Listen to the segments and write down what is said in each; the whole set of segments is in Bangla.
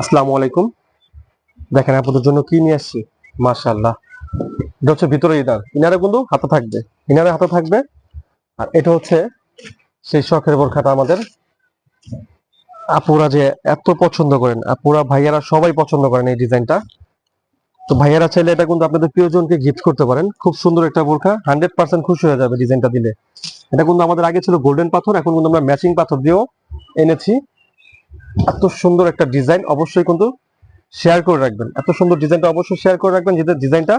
আসসালামু আলাইকুম। দেখেন আপনাদের জন্য কি নিয়ে আসছি? মাশাআল্লাহ। এটা হচ্ছে ভিতরে ইনার। ইনারে কিন্তু হাতে থাকবে। ইনারে হাতে থাকবে। আর এটা হচ্ছে সেই শখের বোরখাটা আমাদের। আপুরা যে এত পছন্দ করেন, আপুরা ভাইয়ারা সবাই পছন্দ করেন এই ডিজাইনটা। তো ভাইয়ারা চাইলে এটা কিন্তু আপনাদের প্রিয়জনকে গিফট করতে পারেন। খুব সুন্দর একটা বোরখা হান্ড্রেড পার্সেন্ট খুশি হয়ে যাবে ডিজাইনটা দিলে। এটা কিন্তু আমাদের আগে ছিল গোল্ডেন পাথর, এখন কিন্তু আমরা ম্যাচিং পাথর দিয়েও এনেছি। এত সুন্দর একটা ডিজাইন অবশ্যই কিন্তু শেয়ার করে রাখবেন। এত সুন্দর ডিজাইনটা অবশ্যই শেয়ার করে রাখবেন যাতে ডিজাইনটা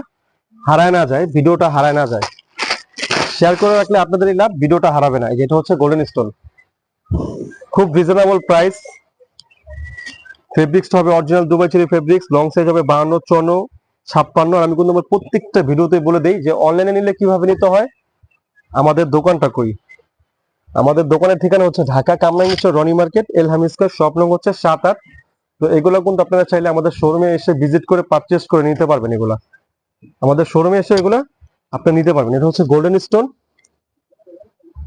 হারায় না যায় ভিডিওটা হারায় না যায়। শেয়ার করে রাখলে আপনাদেরই লাভ ভিডিওটা হারাবে না। এই যে এটা হচ্ছে গোল্ডেন স্টোন খুব রিজনেবল প্রাইস ফেব্রিক্স হবে original Dubai cherry fabrics long size হবে বাহান্ন, চুয়ান্ন, ছাপ্পান্ন। আর আমি কিন্তু আমার প্রত্যেকটা ভিডিওতে বলে দেই যে অনলাইনে নিলে কীভাবে নিতে হয়? আমাদের দোকানটা কই? আমাদের দোকানের ঠিকানা হচ্ছে Dhaka Kamrangi Char Roni market, Elham square shop নং হচ্ছে সাত আট। তো এগুলো কিন্তু আপনারা চাইলে আমাদের শোরুমে এসে ভিজিট করে পারচেস করে নিতে পারবেন এগুলা। আমাদের শোরুমে এসে এগুলা আপনি নিতে পারবেন। এটা হচ্ছে গোল্ডেন স্টোন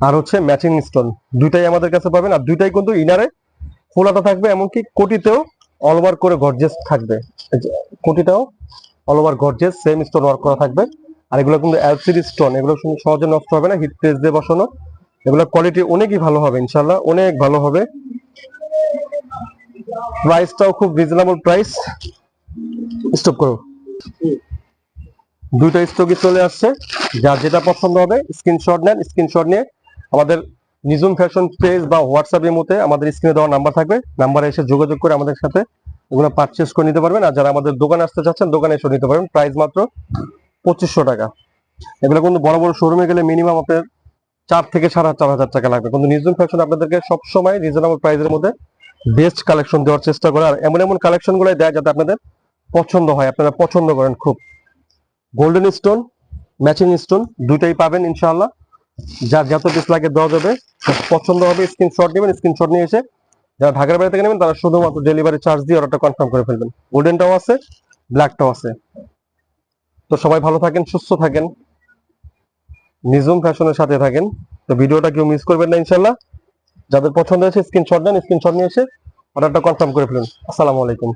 আর হচ্ছে ম্যাচিং স্টোন দুইটাই আমাদের কাছে পাবেন আর দুইটাই কিন্তু ইনারে ফোলাটা থাকবে, এমনকি কোটিতেও অল ওভার করে গর্জেস থাকবে। কোটিটাও all over gorgeous same stone work করা থাকবে। আর এগুলো কিন্তু এলসিডি স্টোন এগুলো সহজে নষ্ট হবে না হিট প্রেস দিয়ে বসানো। এগুলোর কোয়ালিটি অনেকই ভালো হবে ইনশাল্লাহ অনেক ভালো হবে। প্রাইসটাও খুব রিজনেবল প্রাইস স্টপ করো। দুইটা স্টকই চলে আসছে। যার যেটা পছন্দ হবে স্ক্রিনশট নেন স্ক্রিনশট নিয়ে আমাদের নিজুম ফ্যাশন পেজ বা হোয়াটসঅ্যাপ এর মধ্যে আমাদের স্ক্রিনে দেওয়া নাম্বার থাকবে। নাম্বারে এসে যোগাযোগ করে আমাদের সাথে এগুলো পারচেস করে নিতে পারবেন। আর যারা আমাদের দোকানে আসতে চাচ্ছেন, দোকানে এসে নিতে পারবেন। প্রাইস মাত্র পঁচিশশো টাকা। এগুলো কিন্তু বড় বড় শোরুমে গেলে মিনিমাম আপনার চার থেকে সাড়ে চার হাজার টাকা লাগবে। কিন্তু নিজুম ফ্যাশন আপনাদেরকে সবসময় রিজনেবল প্রাইসের মধ্যে বেস্ট কালেকশন দেওয়ার চেষ্টা করে। আর এমন এমন কালেকশনগুলো দেয় যাতে আপনাদের পছন্দ হয়, আপনারা পছন্দ করেন খুব। গোল্ডেন স্টোন ম্যাচিং স্টোন দুইটাই পাবেন ইনশাআল্লাহ। যার যত পিস লাগে দেওয়া যাবে পছন্দ হবে স্ক্রিনশট নেবেন স্ক্রিনশট নিয়ে এসে যারা ঢাকার বাইরে থেকে নেবেন, তারা শুধুমাত্র ডেলিভারি চার্জ দিয়ে অর্ডারটা কনফার্ম করে ফেলবেন। গোল্ডেনটাও আছে ব্ল্যাকটাও আছে। তো সবাই ভালো থাকেন, সুস্থ থাকেন নিজুম ফ্যাশনের সাথে থাকেন। তো ভিডিওটা কেউ মিস করবেন না ইনশাল্লাহ যাদের পছন্দ হয়েছে স্ক্রিনশট নেন স্ক্রিনশট নিয়ে এসে অর্ডারটা কনফার্ম করে ফেলুন। আসসালামু আলাইকুম।